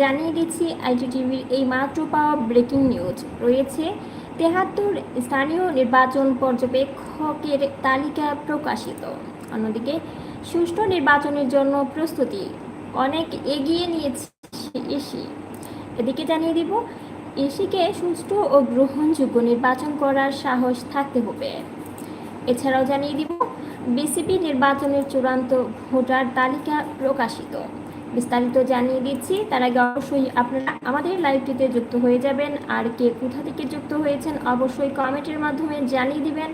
জানিয়ে দিচ্ছি আইটিটিভির এই মাত্র পাওয়া ব্রেকিং নিউজ। রয়েছে তেহাত্তর স্থানীয় নির্বাচন পর্যবেক্ষকের তালিকা প্রকাশিত। অন্যদিকে, সুষ্ঠু নির্বাচনের জন্য প্রস্তুতি অনেক এগিয়ে নিয়েছে ইসি এদিকে জানিয়ে দিব ইসিকে সুষ্ঠু ও গ্রহণযোগ্য নির্বাচন করার সাহস থাকতে হবে। এছাড়াও জানিয়ে দিব, বিসিবি নির্বাচনের চূড়ান্ত ভোটার তালিকা প্রকাশিত। বিস্তারিত জানিয়ে দিচ্ছি। তার আগে অবশ্যই আপনারা আমাদের লাইভটিতে যুক্ত হয়ে যাবেন। আর কে কোথা থেকে যুক্ত হয়েছেন অবশ্যই কমেন্টের মাধ্যমে জানিয়ে দিবেন।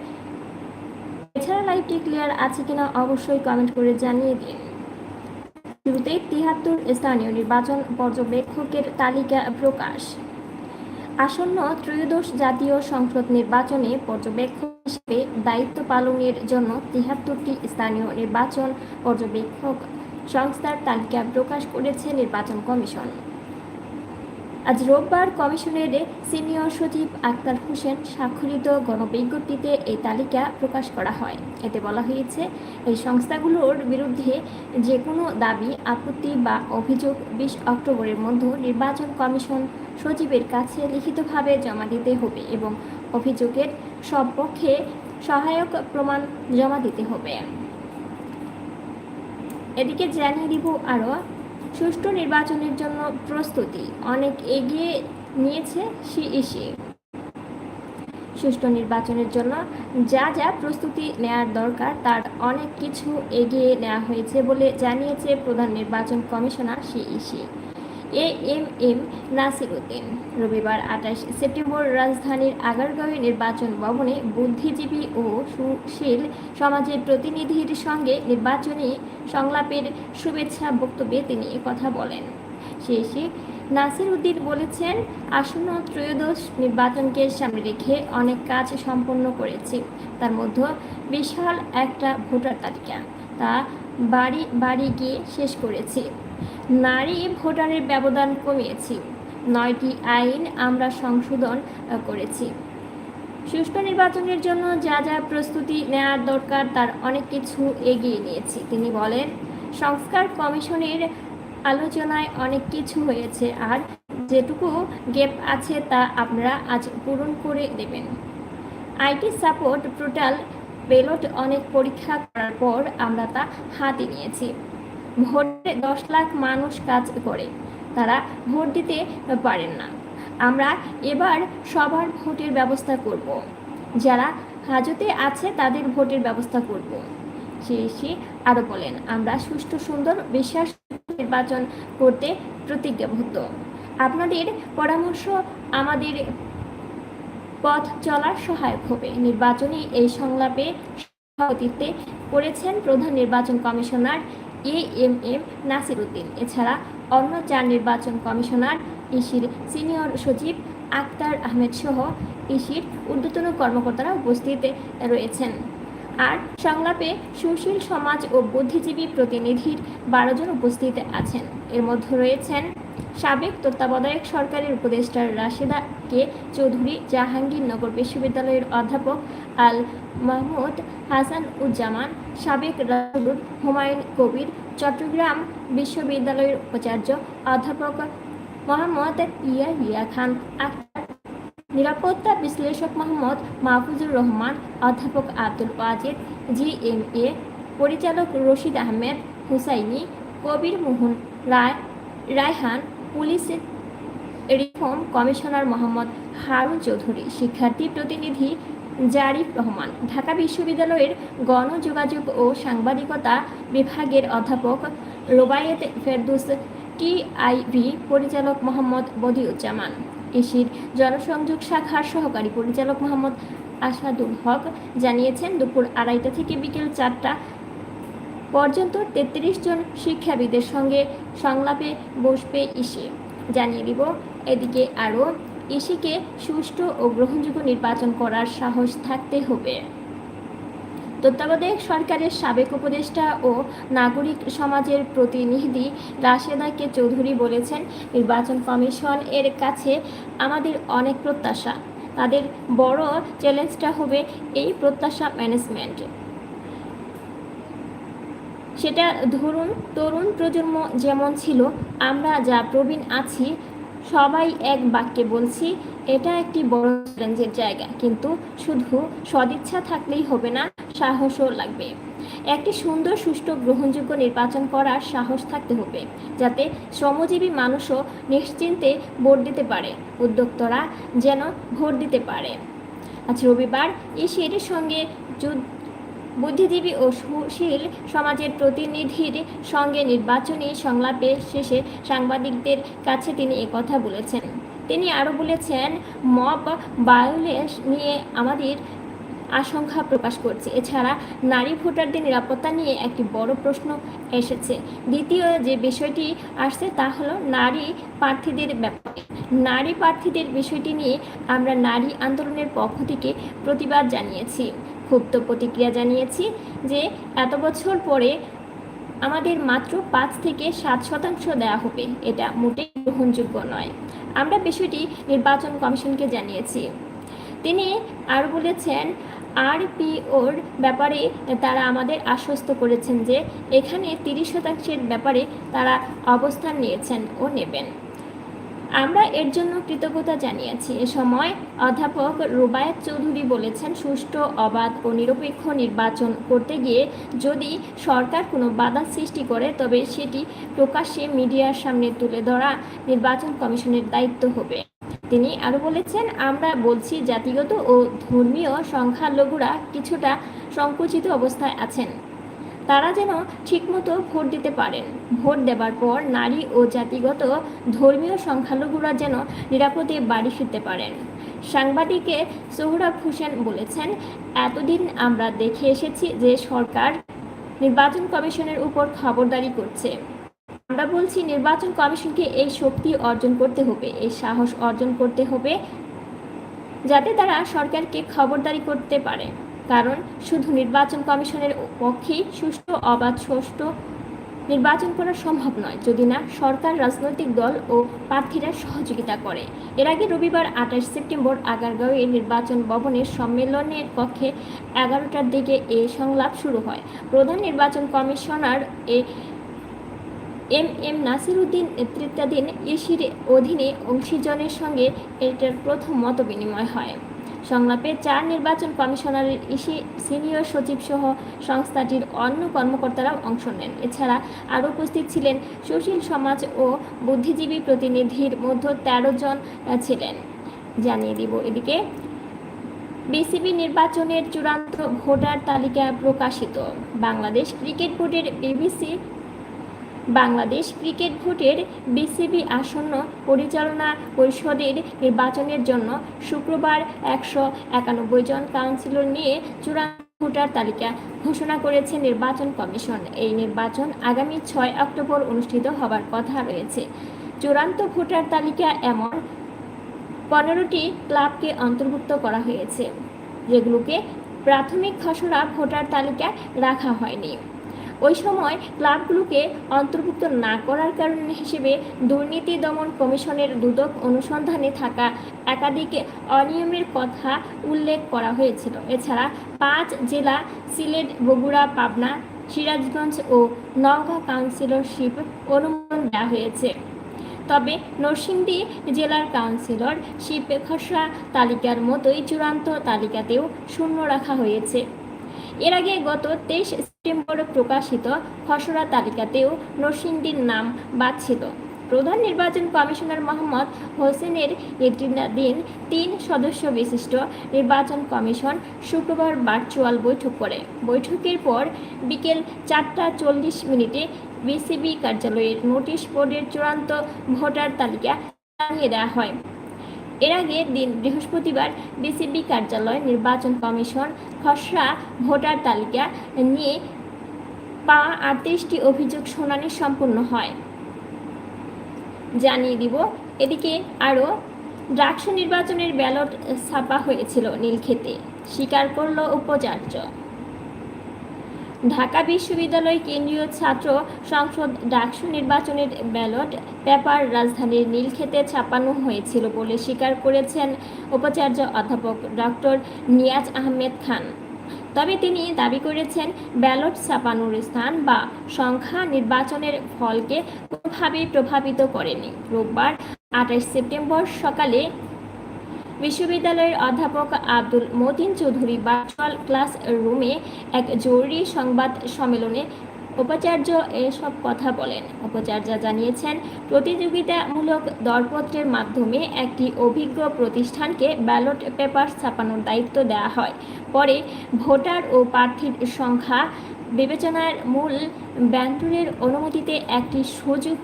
এছাড়া লাইভটি ক্লিয়ার আছে কিনা অবশ্যই কমেন্ট করে জানিয়ে দিন। শুরুতেই তিহাত্তর স্থানীয় নির্বাচন পর্যবেক্ষকের তালিকা প্রকাশ। আসন্ন ত্রয়োদশ জাতীয় সংসদ নির্বাচনে পর্যবেক্ষক হিসেবে দায়িত্ব পালনের জন্য তিহাত্তরটি স্থানীয় নির্বাচন পর্যবেক্ষক সংস্থার তালিকা প্রকাশ করেছে নির্বাচন কমিশন। আজ রোববার কমিশনের সিনিয়র সচিব আক্তার হোসেন স্বাক্ষরিত গণবিজ্ঞপ্তিতে এই তালিকা প্রকাশ করা হয়। এতে বলা হয়েছে, এই সংস্থাগুলোর বিরুদ্ধে যে কোনো দাবি, আপত্তি বা অভিযোগ বিশ অক্টোবরের মধ্যে নির্বাচন কমিশন সচিবের কাছে লিখিতভাবে জমা দিতে হবে এবং অভিযোগের সপক্ষে সহায়ক প্রমাণ জমা দিতে হবে। এদিকে জানিয়ে দিব আরও সুষ্ঠু নির্বাচনের জন্য প্রস্তুতি, অনেক এগিয়ে নিয়েছে সিইসি। সুষ্ঠু নির্বাচনের জন্য যা যা প্রস্তুতি নেয়ার দরকার, তার অনেক কিছু এগিয়ে নেওয়া হয়েছে বলে জানিয়েছে প্রধান নির্বাচন commissioner CEC. A M M Nasir Uddin রবিবার আঠাশ সেপ্টেম্বর রাজধানীর আগারগাঁওয়ে নির্বাচন ভবনে বুদ্ধিজীবী ও সুশীল সমাজের প্রতিনিধির সঙ্গে নির্বাচনী সংলাপের শুভেচ্ছা বক্তব্যে তিনি কথা বলেন। শেষে নাসির উদ্দিন বলেছেন, আসন্ন ত্রয়োদশ নির্বাচনকে সামনে রেখে অনেক কাজ সম্পন্ন করেছি। তার মধ্যে বিশাল একটা ভোটার তালিকা। তা বাড়ি বাড়ি গিয়ে শেষ করেছি। নারী ভোটারের ব্যবধান কমিয়েছি। নয়টি আইন আমরা সংশোধন করেছি। সুষ্ঠু নির্বাচনের জন্য যা যা প্রস্তুতি নেওয়ার দরকার তার অনেক কিছু এগিয়ে নিয়েছি। তিনি বলেন, সংস্কার কমিশনের আলোচনায় অনেক কিছু হয়েছে আর যেটুকু গ্যাপ আছে তা আপনারা আজ পূরণ করে দেবেন। আইটি সাপোর্ট পোর্টাল পেলট অনেক পরীক্ষা করার পর আমরা তা হাতে নিয়েছি। ভোটে দশ লাখ মানুষ কাজ করে, তারা ভোট দিতে পারেন না। আমরা এবার সবার ভোটের ব্যবস্থা করব। যারা হাজতে আছে তাদের ভোটের ব্যবস্থা করব। শেষে আরও বলেন, আমরা সুষ্ঠু, সুন্দর, বিশ্বাস নির্বাচন করতে প্রতিজ্ঞাবদ্ধ। আপনাদের পরামর্শ আমাদের পথ চলার সহায়ক হবে। নির্বাচনী এই সংলাপে সভাপতিত্বে করেছেন প্রধান নির্বাচন commissioner A M M Nasir Uddin এছাড়া অন্য চার নির্বাচন কমিশনার ইসির সিনিয়র সচিব আক্তার আহমেদ সহ ইসির ঊর্ধ্বতন কর্মকর্তারা উপস্থিত রয়েছেন। আর সংলাপে সুশীল সমাজ ও বুদ্ধিজীবী প্রতিনিধির বারো জন উপস্থিত আছেন। এর মধ্যে রয়েছেন সাবেক তত্ত্বাবধায়ক সরকারের উপদেষ্টা রাশেদা কে চৌধুরী, জাহাঙ্গীরনগর বিশ্ববিদ্যালয়ের অধ্যাপক আল মাহমুদ হাসান উজ্জামান, সাবেক রাজুর হুমায়ুন কবির, চট্টগ্রাম বিশ্ববিদ্যালয়ের উপাচার্য অধ্যাপক মোহাম্মদ ইয়া ইয়া খান নিরাপত্তা বিশ্লেষক মোহাম্মদ মাহফুজুর রহমান, অধ্যাপক Abdul Wajed G M A পরিচালক Rashid Ahmed, Husaini, Kabir Mohan Roy, Raihan police reform commissioner Mohammad Harun Chowdhury, শিক্ষার্থী প্রতিনিধি জারিফ রহমান, ঢাকা বিশ্ববিদ্যালয়ের গণযোগাযোগ ও সাংবাদিকতা বিভাগের অধ্যাপক রোবায়েত ফেরদুস, টিআইভি পরিচালক মোহাম্মদ বদিউজ্জামান ইসির জনসংযোগ শাখার সহকারী পরিচালক মোহাম্মদ আসাদুল হক জানিয়েছেন, দুপুর আড়াইটা থেকে বিকেল চারটা পর্যন্ত তেত্রিশ জন শিক্ষাবিদের সঙ্গে সংলাপে বসবে ইসি। জানিয়ে দিব, এদিকে আরও, ইসিকে সুষ্ঠু ও গ্রহণযোগ্য নির্বাচন করার সাহস থাকতে হবে। তত্ত্বাবধায়ক সরকারের সাবেক উপদেষ্টা ও নাগরিক সমাজের প্রতিনিধি রাশেদাকে চৌধুরী বলেছেন, নির্বাচন কমিশন এর কাছে আমাদের অনেক প্রত্যাশা। তাদের বড় চ্যালেঞ্জটা হবে এই প্রত্যাশা ম্যানেজমেন্ট। সেটা ধরুন, তরুণ প্রজন্ম যেমন ছিল, আমরা যা প্রবীণ আছি, সবাই এক বাক্যে বলছি, এটা একটি বড় চ্যালেঞ্জের জায়গা, কিন্তু শুধু সদিচ্ছা থাকলেই হবে না, সাহসও লাগবে। একটি সুন্দর, সুষ্ঠু, গ্রহণযোগ্য নির্বাচন করার সাহস থাকতে হবে, যাতে শ্রমজীবী মানুষও নিশ্চিন্তে ভোট দিতে পারে, উদ্যোক্তরা যেন ভোট দিতে পারে। আজ রবিবার ইসির সঙ্গে যুদ্ধ বুদ্ধিজীবী ও সুশীল সমাজের প্রতিনিধির সঙ্গে নির্বাচনী সংলাপের শেষে সাংবাদিকদের কাছে তিনি একথা বলেছেন। তিনি আরও বলেছেন, মব ভায়োলেন্স নিয়ে আমাদের আশঙ্কা প্রকাশ করছে। এছাড়া নারী ভোটারদের নিরাপত্তা নিয়ে একটি বড় প্রশ্ন এসেছে। দ্বিতীয় যে বিষয়টি আসছে তা হলো নারী প্রার্থীদের ব্যাপারে। নারী প্রার্থীদের বিষয়টি নিয়ে আমরা নারী আন্দোলনের পক্ষ থেকে প্রতিবাদ জানিয়েছি। ক্ষুব্ধ প্রতিক্রিয়া জানিয়েছি যে এত বছর পরে আমাদের মাত্র পাঁচ থেকে সাত শতাংশ দেওয়া হবে। এটা মোটেই গ্রহণযোগ্য নয়। আমরা বিষয়টি নির্বাচন কমিশনকে জানিয়েছি। তিনি আর বলেছেন, আরপিওর ব্যাপারে তারা আমাদের আশ্বস্ত করেছেন যে এখানে তিরিশ শতাংশের ব্যাপারে তারা অবস্থান নিয়েছেন ও নেবেন। আমরা এর জন্য কৃতজ্ঞতা জানিয়েছি। এ সময় অধ্যাপক রুবায়ত চৌধুরী বলেছেন, সুষ্ঠু, অবাধ ও নিরপেক্ষ নির্বাচন করতে গিয়ে যদি সরকার কোনো বাধা সৃষ্টি করে, তবে সেটি প্রকাশ্যে মিডিয়ার সামনে তুলে ধরা নির্বাচন কমিশনের দায়িত্ব হবে। তিনি আরও বলেছেন, আমরা বলছি, জাতিগত ও ধর্মীয় সংখ্যালঘুরা কিছুটা সংকুচিত অবস্থায় আছেন। তারা যেন ঠিকমতো ভোট দিতে পারেন। ভোট দেবার পর নারী ও জাতিগত ধর্মীয় সংখ্যালঘুরা যেন নিরাপদে বাড়ি ফিরতে পারেন। সাংবাদিকে সোহরাব হোসেন বলেছেন, এতদিন আমরা দেখে এসেছি যে সরকার নির্বাচন কমিশনের উপর খবরদারি করছে। আমরা বলছি নির্বাচন কমিশনকে এই শক্তি অর্জন করতে হবে, এই সাহস অর্জন করতে হবে, যাতে তারা সরকারকে খবরদারি করতে পারে। কারণ শুধু নির্বাচন কমিশনের পক্ষেই সুষ্ঠু, অবাধ সুষ্ঠু নির্বাচন করা সম্ভব নয়, যদি না সরকার, রাজনৈতিক দল ও প্রার্থীরা সহযোগিতা করে। এর আগে রবিবার আঠাশ সেপ্টেম্বর আগারগাঁওয়ে নির্বাচন ভবনের সম্মেলনের কক্ষে এগারোটার দিকে এই সংলাপ শুরু হয়। প্রধান নির্বাচন commissioner A M M Nasiruddin নেতৃত্বাধীন ইসির অধীনে অংশীজনের সঙ্গে এটার প্রথম মত বিনিময় হয়। সংলাপে চার নির্বাচন কমিশনারের ইসি, সিনিয়র সচিব সহ সংস্থাটির অন্য কর্মকর্তারাও অংশ নেন। এছাড়া আরও উপস্থিত ছিলেন সুশীল সমাজ ও বুদ্ধিজীবী প্রতিনিধির মধ্যে তেরো জন ছিলেন। জানিয়ে দিব এদিকে, বিসিবি নির্বাচনের চূড়ান্ত ভোটার তালিকা প্রকাশিত। বাংলাদেশ ক্রিকেট বোর্ডের বিবিসি বাংলাদেশ ক্রিকেট ভোটের বিসিবি আসন্ন পরিচালনা পরিষদের নির্বাচনের জন্য শুক্রবার একশো একানব্বই জন কাউন্সিলর নিয়ে চূড়ান্ত ভোটার তালিকা ঘোষণা করেছে নির্বাচন কমিশন। এই নির্বাচন আগামী ছয় অক্টোবর অনুষ্ঠিত হবার কথা রয়েছে। চূড়ান্ত ভোটার তালিকা এমন পনেরোটি ক্লাবকে অন্তর্ভুক্ত করা হয়েছে, যেগুলোকে প্রাথমিক খসড়া ভোটার তালিকায় রাখা হয়নি। ওই সময় ক্লাবগুলোকে অন্তর্ভুক্ত না করার কারণ হিসেবে দুর্নীতি দমন কমিশনের দুদক অনুসন্ধানে থাকা একাধিক অনিয়মের কথা উল্লেখ করা হয়েছিল। এছাড়া পাঁচ জেলা, সিলেট, বগুড়া, পাবনা, সিরাজগঞ্জ ও নওগাঁ কাউন্সিলরশিপ অনুমোদন দেওয়া হয়েছে। তবে নরসিংদী জেলার কাউন্সিলর শিব খসড়া তালিকার মতোই চূড়ান্ত তালিকাতেও শূন্য রাখা হয়েছে। এর আগে গত তেইশ সেপ্টেম্বর প্রকাশিত খসড়া তালিকাতেও নরসিংদীর নাম বাদ ছিল। প্রধান নির্বাচন কমিশনার মোহাম্মদ হোসেনের নেতৃত্বাধীন তিন সদস্য বিশিষ্ট নির্বাচন কমিশন শুক্রবার ভার্চুয়াল বৈঠক করে। বৈঠকের পর বিকেল চারটা চল্লিশ মিনিটে বিসিবি কার্যালয়ের নোটিশ বোর্ডের চূড়ান্ত ভোটার তালিকা জানিয়ে দেওয়া হয়। এর আগে দিন বৃহস্পতিবার বিসিবি কার্যালয় নির্বাচন কমিশন খসড়া ভোটার তালিকা নিয়ে পাওয়া আটত্রিশটি অভিযোগ শুনানি সম্পন্ন হয়। জানিয়ে দিব, এদিকে আরও ডাকসু নির্বাচনের ব্যালট ছাপা হয়েছিল নীলক্ষেতে। স্বীকার করল উপাচার্য। ঢাকা বিশ্ববিদ্যালয় কেন্দ্রীয় ছাত্র সংসদ ডাকসু নির্বাচনের ব্যালট পেপার রাজধানীর নীলক্ষেতে ছাপানো হয়েছিল বলে স্বীকার করেছেন উপাচার্য অধ্যাপক ডক্টর নিয়াজ আহমেদ খান। তবে তিনি দাবি করেছেন, ব্যালট ছাপানোর স্থান বা সংখ্যা নির্বাচনের ফলকে কোনোভাবেই প্রভাবিত করেনি। রোববার আঠাশ সেপ্টেম্বর সকালে বিশ্ববিদ্যালয়ের অধ্যাপক আব্দুল মতিন চৌধুরী ভার্চুয়াল ক্লাস রুমে এক জরুরি সংবাদ সম্মেলনে উপাচার্য এসব কথা বলেন। উপাচার্য জানিয়েছেন, প্রতিযোগিতামূলক দরপত্রের মাধ্যমে একটি অভিজ্ঞ প্রতিষ্ঠানকে ব্যালট পেপার ছাপানোর দায়িত্ব দেওয়া হয়। পরে ভোটার ও প্রার্থীর সংখ্যা বিবেচনার মূল ব্যান্টুরের অনুমতিতে একটি সুযোগ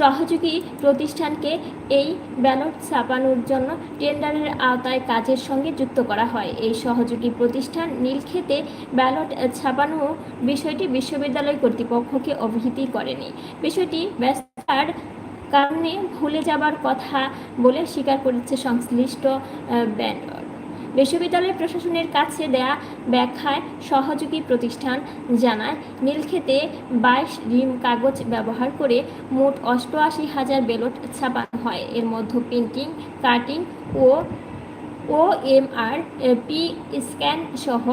সহযোগী প্রতিষ্ঠানকে এই ব্যালট ছাপানোর জন্য টেন্ডারের আওতায় কাজের সঙ্গে যুক্ত করা হয়। এই সহযোগী প্রতিষ্ঠান নীলক্ষেতে ব্যালট ছাপানো বিষয়টি বিশ্ববিদ্যালয় কর্তৃপক্ষকে অবহিত করেনি। বিষয়টি ব্যস্তার কারণে ভুলে যাবার কথা বলে স্বীকার করেছে সংশ্লিষ্ট ব্যান্ডর বিশ্ববিদ্যালয় প্রশাসনের কাছে দেয়া ব্যাখ্যায় সহযোগী প্রতিষ্ঠান জানায়, নীলক্ষেতে বাইশ রিম কাগজ ব্যবহার করে মোট অষ্টআশি হাজার বেলট ছাপানো হয়। এর মধ্যে প্রিন্টিং, কাটিং ও O M R P scan সহ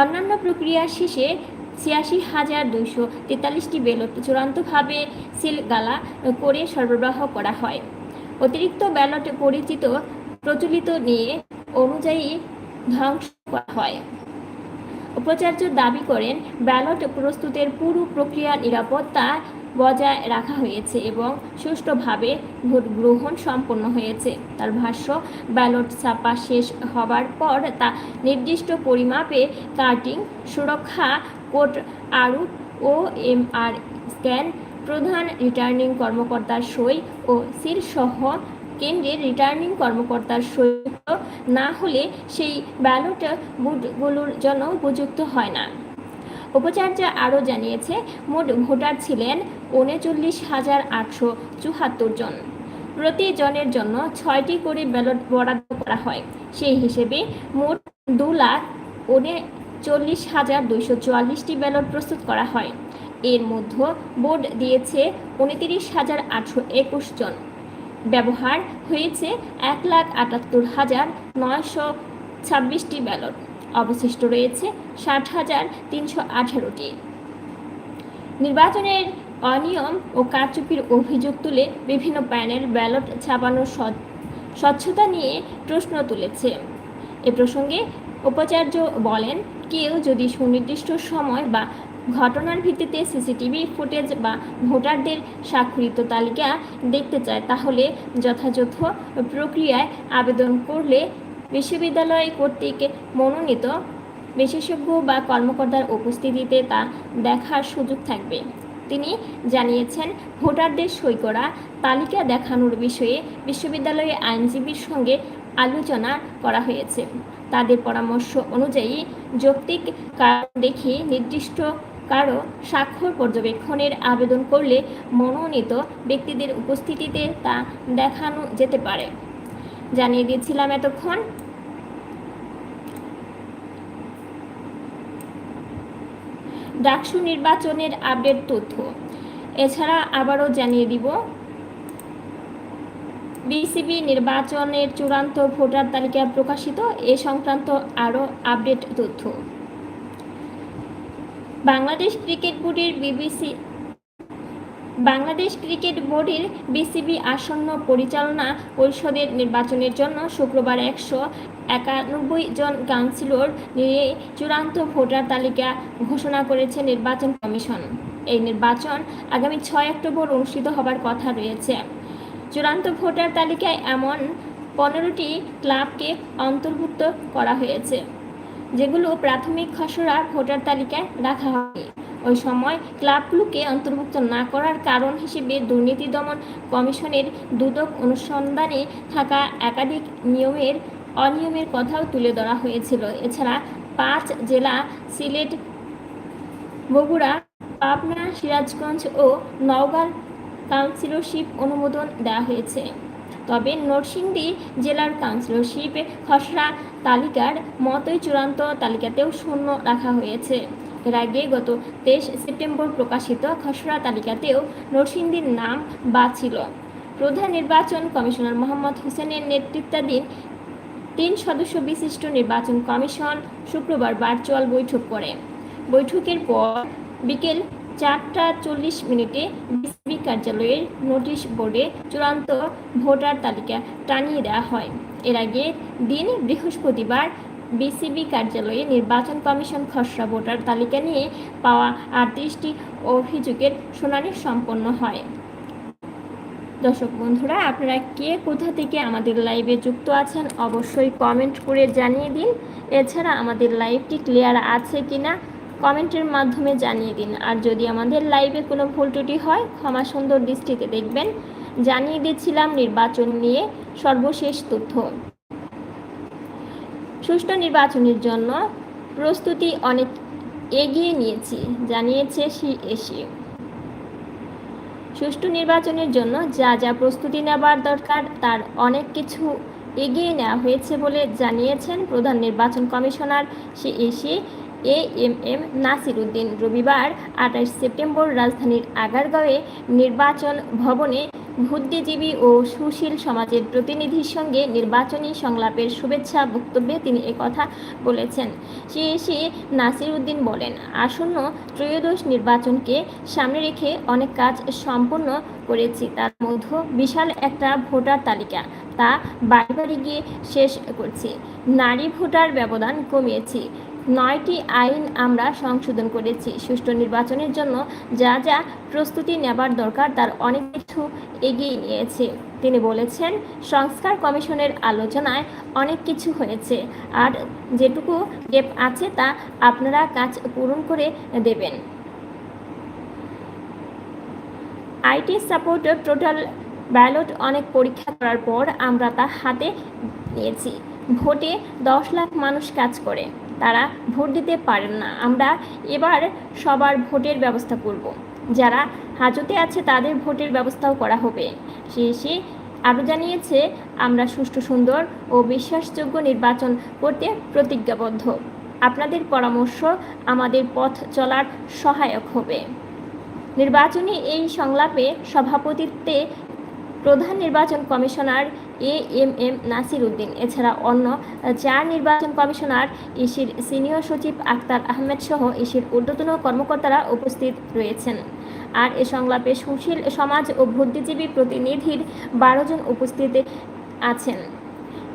অন্যান্য প্রক্রিয়া শেষে ছিয়াশি হাজার দুইশো তেতাল্লিশটি ব্যালট চূড়ান্তভাবে সিলগালা করে সরবরাহ করা হয়। অতিরিক্ত ব্যালট পরিচিত প্রচলিত নিয়ে অনুযায়ী ধ্বংস করা হয়। উপাচার্য দাবি করেন, ব্যালট প্রস্তুতের পুরো প্রক্রিয়া নিরাপত্তা বজায় রাখা হয়েছে এবং সুষ্ঠুভাবে ভোট গ্রহণ সম্পন্ন হয়েছে। তার ভাষ্য, ব্যালট ছাপা শেষ হবার পর তা নির্দিষ্ট পরিমাপে কাটিং, সুরক্ষা, কোড আরু ও এম আর স্ক্যান, প্রধান রিটার্নিং কর্মকর্তার সই ও সিল সহ কেন্দ্রের রিটার্নিং কর্মকর্তার সহিত না হলে সেই ব্যালট বুথগুলোর জন্য উপযুক্ত হয় না। উপাচার্য আরও জানিয়েছে, মোট ভোটার ছিলেন উনচল্লিশ হাজার আটশো চুহাত্তর জন। প্রতি জনের জন্য ছয়টি করে ব্যালট বরাদ্দ করা হয়। সেই হিসেবে মোট দু লাখ উনচল্লিশ হাজার দুইশো চুয়াল্লিশটি ব্যালট প্রস্তুত করা হয়। এর মধ্যে বোর্ড দিয়েছে উনতিরিশ হাজার আটশো একুশ জন। ব্যবহার হয়েছে এক লাখ আটাত্তর হাজার নয়শো ছাব্বিশটি ব্যালট। অবশিষ্ট রয়েছে ষাট হাজার তিনশো আঠারোটি। নির্বাচনের অনিয়ম ও কারচুপির অভিযোগ তুলে বিভিন্ন প্যানেল ব্যালট ছাপানোর স্বচ্ছতা নিয়ে প্রশ্ন তুলেছে। এ প্রসঙ্গে উপাচার্য বলেন, কেউ যদি সুনির্দিষ্ট সময় বা ঘটনার ভিত্তিতে সিসিটিভি ফুটেজ বা ভোটারদের স্বাক্ষরিত তালিকা দেখতে চায়, তাহলে যথাযথ প্রক্রিয়ায় আবেদন করলে বিশ্ববিদ্যালয় কর্তৃক মনোনীত বিশেষজ্ঞ বা কর্মকর্তার উপস্থিতিতে তা দেখার সুযোগ থাকবে। তিনি জানিয়েছেন, ভোটারদের সই করা, তালিকা দেখানোর বিষয়ে বিশ্ববিদ্যালয়ে আইনজীবীর সঙ্গে আলোচনা করা হয়েছে। তাদের পরামর্শ অনুযায়ী যৌক্তিক কারণ দেখিয়ে নির্দিষ্ট কারও স্বাক্ষর পর্যবেক্ষণের আবেদন করলে মনোনীত ব্যক্তিদের উপস্থিতিতে তা দেখানো যেতে পারে। জানিয়ে দিয়েছিলাম এতক্ষণ। ডাকসু নির্বাচনের আপডেট তথ্য। এছাড়া আবারও জানিয়ে দিব, বিসিবি নির্বাচনের চূড়ান্ত ভোটার তালিকা প্রকাশিত। এ সংক্রান্ত আরও আপডেট তথ্য। বাংলাদেশ ক্রিকেট বোর্ডের বিবিসি বাংলাদেশ ক্রিকেট বোর্ডের বিসিবি আসন্ন পরিচালনা পরিষদের নির্বাচনের জন্য শুক্রবার একশো একানব্বই জন কাউন্সিলর নিয়ে চূড়ান্ত ভোটার তালিকা ঘোষণা করেছে নির্বাচন কমিশন। এই নির্বাচন আগামী ছয় অক্টোবর অনুষ্ঠিত হবার কথা রয়েছে। চূড়ান্ত ভোটার তালিকায় এমন পনেরোটি ক্লাবকে অন্তর্ভুক্ত করা হয়েছে। যেগুলো প্রাথমিক খসড়া ভোটার তালিকায় রাখা হয়নি। ওই সময় ক্লাবগুলোকে অন্তর্ভুক্ত না করার কারণ হিসেবে দুর্নীতি দমন কমিশনের দুদক অনুসন্ধানে থাকা একাধিক নিয়মের, অনিয়মের কথাও তুলে ধরা হয়েছিল। এছাড়া পাঁচ জেলা, সিলেট, বগুড়া, পাবনা, সিরাজগঞ্জ ও নওগাঁ কাউন্সিলরশিপ অনুমোদন দেওয়া হয়েছে। তবে নরসিংদী জেলার কাউন্সিলরশিপ খসড়া তালিকার মতোই চূড়ান্ত তালিকাতেও শূন্য রাখা হয়েছে। এর আগে গত তেইশ সেপ্টেম্বর প্রকাশিত খসড়া তালিকাতেও নরসিংদীর নাম বা ছিল। প্রধান নির্বাচন কমিশনার মোহাম্মদ হোসেনের নেতৃত্বাধীন তিন সদস্য বিশিষ্ট নির্বাচন কমিশন শুক্রবার ভার্চুয়াল বৈঠক করে। বৈঠকের পর বিকেল চারটা চল্লিশ মিনিটে বিসিবি কার্যালয়ের নোটিশ বোর্ডে চূড়ান্ত ভোটার তালিকা টানিয়ে দেওয়া হয়। এর আগে দিন বৃহস্পতিবার বিসিবি কার্যালয়ে নির্বাচন কমিশন খসড়া ভোটার তালিকা নিয়ে পাওয়া আটত্রিশটি অভিযোগের শুনানি সম্পন্ন হয়। দর্শক বন্ধুরা, আপনারা কে কোথা থেকে আমাদের লাইভে যুক্ত আছেন অবশ্যই কমেন্ট করে জানিয়ে দিন। এছাড়া আমাদের লাইভটি ক্লিয়ার আছে কিনা কমেন্টের মাধ্যমে জানিয়ে দিন। আর যদি আমাদের লাইভে কোনো ভুল ত্রুটি হয়, ক্ষমা সুন্দর দৃষ্টিতে দেখবেন। জানিয়ে দিচ্ছিলাম, নির্বাচন নিয়ে সর্বশেষ তথ্য। সুষ্ঠু নির্বাচনের জন্য প্রস্তুতি অনেক এগিয়ে নিয়েছি, জানিয়েছে সিএসি সুষ্ঠু নির্বাচনের জন্য যা যা প্রস্তুতি নেবার দরকার, তার অনেক কিছু এগিয়ে নেওয়া হয়েছে বলে জানিয়েছেন প্রধান নির্বাচন commissioner CEC A M M Nasir Uddin রবিবার আঠাশ সেপ্টেম্বর রাজধানীর আগারগাঁওয়ে নির্বাচন ভবনে বুদ্ধিজীবী ও সুশীল সমাজের প্রতিনিধির সঙ্গে নির্বাচনী সংলাপের শুভেচ্ছা বক্তব্যে তিনি একথা বলেছেন। সিএসি নাসির উদ্দিন বলেন, আসন্ন ত্রয়োদশ নির্বাচনকে সামনে রেখে অনেক কাজ সম্পন্ন করেছি। তার মধ্যে বিশাল একটা ভোটার তালিকা। তা বাড়ি বাড়ি গিয়ে শেষ করছি। নারী ভোটার ব্যবধান কমিয়েছি। নয়টি আইন আমরা সংশোধন করেছি। সুষ্ঠু নির্বাচনের জন্য যা যা প্রস্তুতি নেবার দরকার তার অনেক কিছু এগিয়ে নিয়েছে। তিনি বলেছেন, সংস্কার কমিশনের আলোচনায় অনেক কিছু হয়েছে আর যেটুকু গেপ আছে তা আপনারা কাজ পূরণ করে দেবেন। আইটি সাপোর্ট টোটাল ব্যালট অনেক পরীক্ষা করার পর আমরা তা হাতে নিয়েছি। ভোটে দশ লাখ মানুষ কাজ করে। তারা ভোট দিতে পারেন না। আমরা এবার সবার ভোটের ব্যবস্থা করব। যারা হাজতে আছে তাদের ভোটের ব্যবস্থাও করা হবে। শেষে আরও জানিয়েছে, আমরা সুষ্ঠু, সুন্দর ও বিশ্বাসযোগ্য নির্বাচন করতে প্রতিজ্ঞাবদ্ধ। আপনাদের পরামর্শ আমাদের পথ চলার সহায়ক হবে। নির্বাচনী এই সংলাপে সভাপতিত্বে প্রধান নির্বাচন commissioner A M M Nasir Uddin এছাড়া অন্য চার নির্বাচন কমিশনার ইসির সিনিয়র সচিব আক্তার আহমেদ সহ ইসির ঊর্ধ্বতন কর্মকর্তারা উপস্থিত রয়েছেন। আর এ সংলাপে সুশীল সমাজ ও বুদ্ধিজীবী প্রতিনিধির বারো জন উপস্থিত আছেন।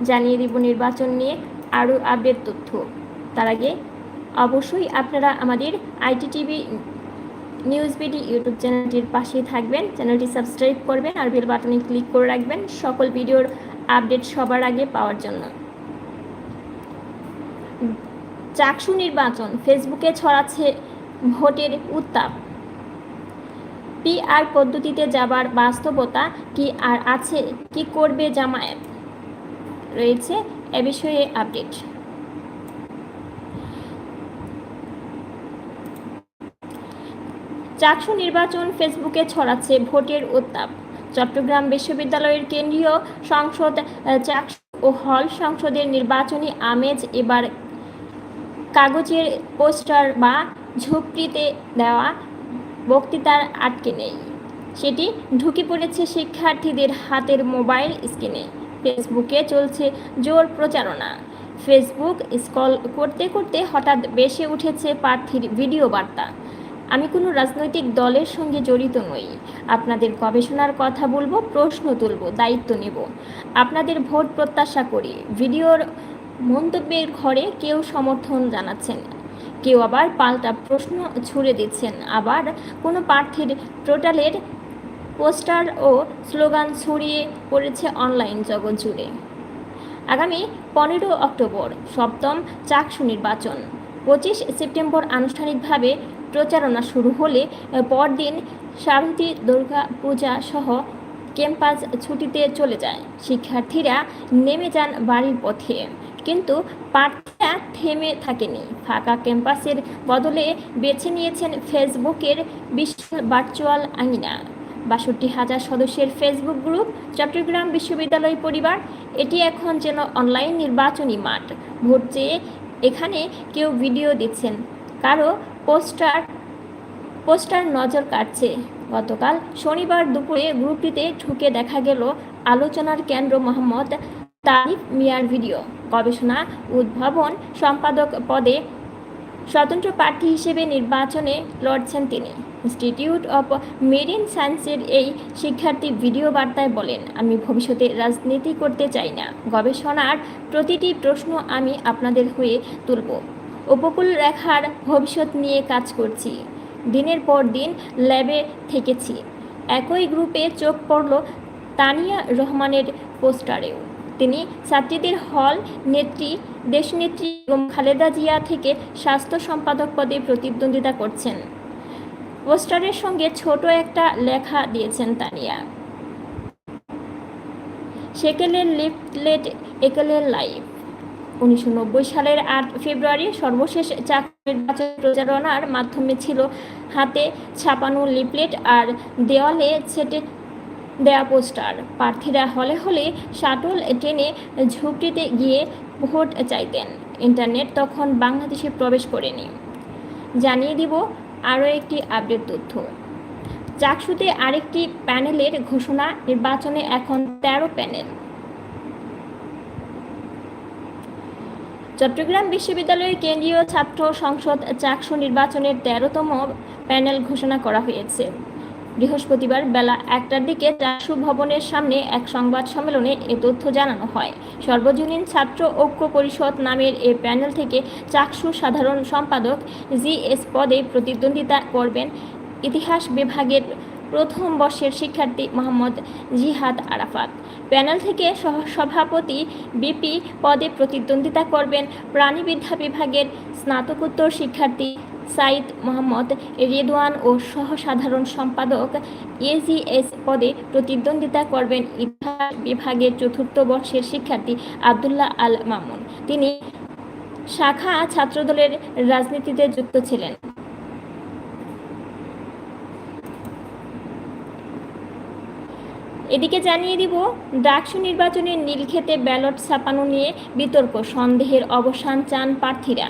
জানিয়ে দিব নির্বাচন নিয়ে আরও আপডেট তথ্য। তার আগে অবশ্যই আপনারা আমাদের IT TV news BD YouTube চ্যানেলটির পাশেই থাকবেন। চ্যানেলটি সাবস্ক্রাইব করবেন আর বেল বাটনে ক্লিক করে রাখবেন সকল ভিডিওর আপডেট সবার আগে পাওয়ার জন্য। চাকসু নির্বাচন ফেসবুকে ছড়াচ্ছে ভোটের উত্তাপ। পিআর পদ্ধতিতে যাবার বাস্তবতা কি আর আছে, কি করবে জামায়াত? রয়েছে এ বিষয়ে আপডেট চাকসু নির্বাচন ফেসবুকে ছড়াচ্ছে ভোটের উত্তাপ। চট্টগ্রাম বিশ্ববিদ্যালয়ের কেন্দ্রীয় সংসদ চাকসু ও হল সংসদের নির্বাচনী আমেজ এবার কাগজের পোস্টার বা ঝুপড়িতে দেওয়া বক্তৃতার আটকে নেই। সেটি ঢুকে পড়েছে শিক্ষার্থীদের হাতের মোবাইল স্ক্রিনে। ফেসবুকে চলছে জোর প্রচারণা। ফেসবুক স্কল করতে করতে হঠাৎ বেশি উঠেছে প্রার্থীর ভিডিও বার্তা। আমি কোনো রাজনৈতিক দলের সঙ্গে জড়িত নই। আপনাদের গবেষণার কথা বলব, প্রশ্ন তুলব, দায়িত্ব নেব। আপনাদের ভোট প্রত্যাশা করি। ভিডিওর মন্তব্যের ঘরে কেউ সমর্থন জানাচ্ছেন কেউ আবার পাল্টা প্রশ্ন ছুড়ে দিচ্ছেন। আবার কোনো প্রার্থীর টোটালের পোস্টার ও স্লোগান ছড়িয়ে পড়েছে অনলাইন জগৎ জুড়ে। আগামী পনেরো অক্টোবর সপ্তম চাকসু নির্বাচন। পঁচিশ সেপ্টেম্বর আনুষ্ঠানিকভাবে প্রচারণা শুরু হলে পরদিন শারদী দুর্গা পূজা সহ ক্যাম্পাস ছুটিতে চলে যায়। শিক্ষার্থীরা নেমে যান বাড়ির পথে। কিন্তু প্রার্থীরা থেমে থাকেনি। ফাঁকা ক্যাম্পাসের বদলে বেছে নিয়েছেন ফেসবুকের বিশাল ভার্চুয়াল আঙিনা। বাষট্টি হাজার সদস্যের ফেসবুক গ্রুপ, চট্টগ্রাম বিশ্ববিদ্যালয় পরিবার, এটি এখন যেন অনলাইন নির্বাচনী মাঠ। ভোট চেয়ে এখানে কেউ ভিডিও দিচ্ছেন। কারও পোস্টার পোস্টার নজর কাটছে। গতকাল শনিবার দুপুরে গ্রুপটিতে ঢুকে দেখা গেল আলোচনার কেন্দ্র মোহাম্মদ তারিফ মিয়ার ভিডিও। গবেষণা উদ্ভাবন সম্পাদক পদে স্বতন্ত্র প্রার্থী হিসেবে নির্বাচনে লড়ছেন তিনি। ইনস্টিটিউট অফ মেরিন সায়েন্সের এই শিক্ষার্থী ভিডিও বার্তায় বলেন, আমি ভবিষ্যতে রাজনীতি করতে চাই না। গবেষণার প্রতিটি প্রশ্ন আমি আপনাদের হয়ে তুলব। উপকূল রেখার ভবিষ্যৎ নিয়ে কাজ করছি। দিনের পর দিন ল্যাবে থেকেছি। একই গ্রুপে চোখ পড়ল তানিয়া রহমানের পোস্টারেও। তিনি ছাত্রীদের হল নেত্রী, দেশনেত্রী এবং খালেদা জিয়া থেকে স্বাস্থ্য সম্পাদক পদে প্রতিদ্বন্দ্বিতা করছেন। পোস্টারের সঙ্গে ছোট একটা লেখা দিয়েছেন তানিয়া। সেকেলের লিফলেট একেলের লাইফ উনিশশো নব্বই সালের আট ফেব্রুয়ারি সর্বশেষ চাকরি নির্বাচন প্রচারণার মাধ্যমে ছিল হাতে ছাপানো লিপলেট আর দেওয়ালে ছেটে দেয়া পোস্টার। প্রার্থীরা হলে হলে শাটল টেনে ঝুঁকটিতে গিয়ে ভোট চাইতেন। ইন্টারনেট তখন বাংলাদেশে প্রবেশ করেনি। জানিয়ে দিব আরও একটি আপডেট তথ্য। চাকসুতে আরেকটি প্যানেলের ঘোষণা, নির্বাচনে এখন তেরো প্যানেল। চট্টগ্রাম বিশ্ববিদ্যালয়ের কেন্দ্রীয় ছাত্র সংসদ চাকসু নির্বাচনের তেরোতম প্যানেল ঘোষণা করা হয়েছে। বৃহস্পতিবার বেলা একটার দিকে চাকসু ভবনের সামনে এক সংবাদ সম্মেলনে এ তথ্য জানানো হয়। সর্বজনীন ছাত্র ঐক্য পরিষদ নামের এ প্যানেল থেকে চাকসু সাধারণ সম্পাদক জিএস পদে প্রতিদ্বন্দ্বিতা করবেন ইতিহাস বিভাগের প্রথম বর্ষের শিক্ষার্থী মোহাম্মদ জিহাদ আরাফাত। প্যানেল থেকে সভাপতি বিপি পদে প্রতিদ্বন্দ্বিতা করবেন প্রাণীবিদ্যা বিভাগের স্নাতকোত্তর শিক্ষার্থী সাইদ মোহাম্মদ রেদওয়ান ও সহসাধারণ সম্পাদক এজিএস পদে প্রতিদ্বন্দ্বিতা করবেন ইতিহাস বিভাগের চতুর্থ বর্ষের শিক্ষার্থী আবদুল্লাহ আল মামুন। তিনি শাখা ছাত্রদলের রাজনীতিতে যুক্ত ছিলেন। এদিকে জানিয়ে দিব, ডাকসু নির্বাচনে নীলক্ষেতে ব্যালট ছাপানো নিয়ে বিতর্ক, সন্দেহের অবসান চান প্রার্থীরা।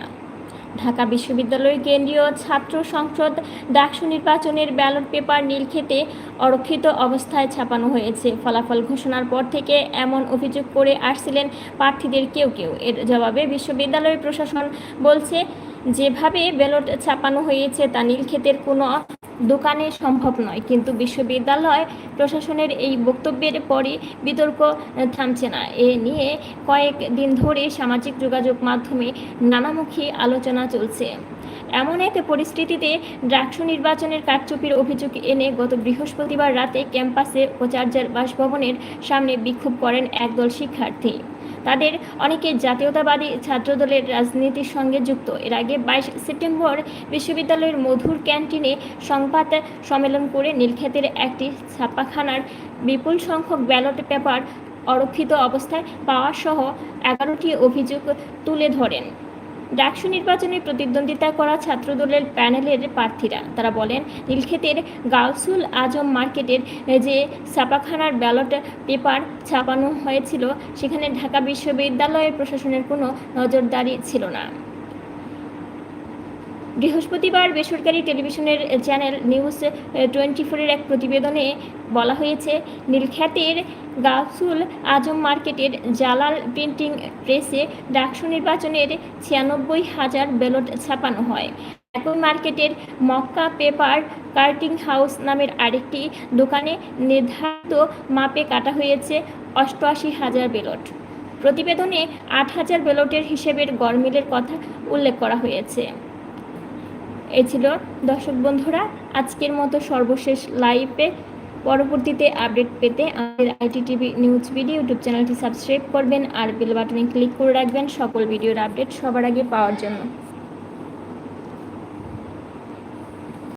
ঢাকা বিশ্ববিদ্যালয়ের কেন্দ্রীয় ছাত্র সংসদ ডাকসু নির্বাচনের ব্যালট পেপার নীলক্ষেতে অরক্ষিত অবস্থায় ছাপানো হয়েছে। ফলাফল ঘোষণার পর থেকে এমন অভিযোগ করে আসছিলেন প্রার্থীদের কেউ কেউ। এর জবাবে বিশ্ববিদ্যালয় প্রশাসন বলছে, যেভাবে ব্যালট ছাপানো হয়েছে তা নীলক্ষেতের কোনো দোকানে সম্ভব নয়, কিন্তু বিশ্ববিদ্যালয় প্রশাসনের এই বক্তব্যের পরই বিতর্ক থামছে না। এ নিয়ে কয়েক দিন ধরে সামাজিক যোগাযোগ মাধ্যমে নানামুখী আলোচনা চলছে। এমন এক পরিস্থিতিতে ডাকসু নির্বাচনের কারচুপির অভিযোগ এনে গত বৃহস্পতিবার রাতে ক্যাম্পাসে উপাচার্যের বাসভবনের সামনে বিক্ষোভ করেন একদল শিক্ষার্থী। তাদের অনেকে জাতীয়তাবাদী ছাত্রদলের রাজনীতির সঙ্গে যুক্ত। এর আগে বাইশ সেপ্টেম্বর বিশ্ববিদ্যালয়ের মধুর ক্যান্টিনে সংবাদ সম্মেলন করে নীলক্ষেতের একটি ছাপাখানার বিপুল সংখ্যক ব্যালট পেপার অরক্ষিত অবস্থায় পাওয়া সহ এগারোটি অভিযোগ তুলে ধরেন। ডাকসু নির্বাচনে প্রতিদ্বন্দ্বিতা করা ছাত্রদলের প্যানেলের প্রার্থীরা। তারা বলেন, নীলক্ষেতের গাউসুল আজম মার্কেটের যে ছাপাখানার ব্যালট পেপার ছাপানো হয়েছিল, সেখানে ঢাকা বিশ্ববিদ্যালয়ের প্রশাসনের কোনো নজরদারি ছিল না। বৃহস্পতিবার বেসরকারি টেলিভিশনের চ্যানেল নিউজ টোয়েন্টি ফোরের এক প্রতিবেদনে বলা হয়েছে নীলখ্যাতের গাফসুল আজম মার্কেটের জালাল প্রিন্টিং প্রেসে ডাকসু নির্বাচনের ছিয়ানব্বই হাজার ব্যালট ছাপানো হয়। একই মার্কেটের মক্কা পেপার কার্টিং হাউস নামের আরেকটি দোকানে নির্ধারিত মাপে কাটা হয়েছে অষ্টআশি হাজার ব্যালট। প্রতিবেদনে আট হাজার ব্যালটের হিসেবের গরমিলের কথা উল্লেখ করা হয়েছে। এ ছিল দর্শক বন্ধুরা, আজকের মতো সর্বশেষ লাইভে পরবর্তীতে আপডেট পেতে আমাদের IT TV news video YouTube চ্যানেলটি সাবস্ক্রাইব করবেন আর বেল বাটনে ক্লিক করে রাখবেন সকল ভিডিওর আপডেট সবার আগে পাওয়ার জন্য।